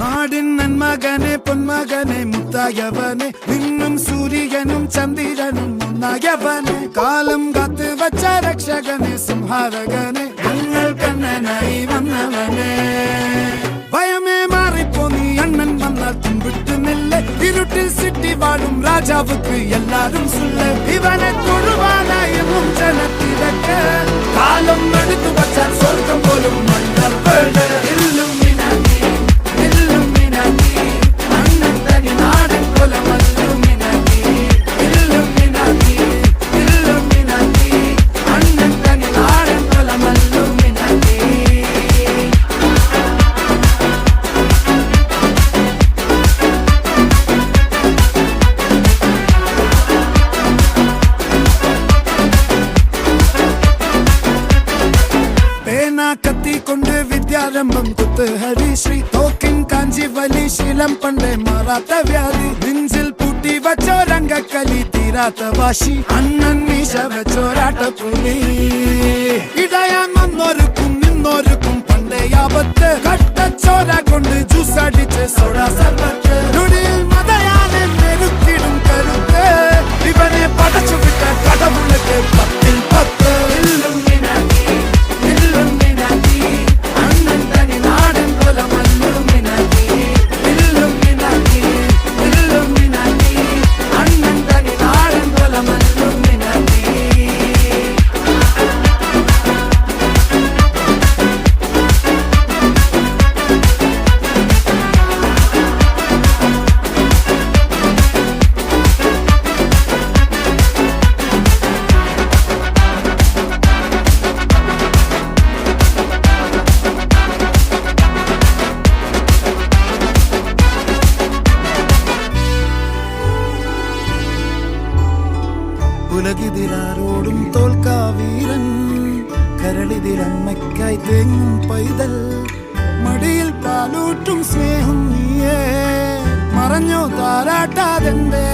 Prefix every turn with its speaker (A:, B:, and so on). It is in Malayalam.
A: നാടിൻ പൊന്മകനെ മുത്തായവനെ നിന്നും സൂര്യനും ചന്ദ്രനും ഒന്നായവനെ കാലം കാത്തു വച്ച രക്ഷകനെ സംഹാരകനെ ഞങ്ങൾ കണ്ണനായി ராஜாவுக்கு எல்லாரும் சொல்ல இவனை குருவானாயும் ஜனத்திறக்க காலம் எடுத்து കത്തിക്കൊണ്ട് വിദ്യാരംഭം കുത്ത്. ഹരിശ്രീ തോക്കിൻ കാഞ്ചി വലി ശീലം പണ്ടേ മാറാത്ത വ്യാധി. നെഞ്ചിൽ പൂട്ടി വച്ചോ രംഗക്കലി തീരാത്ത വാശി. അണ്ണൻ മീശ വെച്ചോരാട്ട പുലി. ഇടയാൻ വന്നോരുക്കും നിന്നോരുക്കും പണ്ടേ ആപത്ത് കട്ടച്ചോര കൊണ്ട് ജ്യൂസ് അടിച്ച് സോഡ സർബത്ത്. ഉലകിതിലാരോടും തോൽക്കാവീരൻ. കരളിതിലമ്മയ്ക്കായി തേങ്ങും പൈതൽ. മടിയിൽ പാലൂട്ടും സ്നേഹം നീയേ. മറഞ്ഞോ താരാട്ടാതെന്തേ.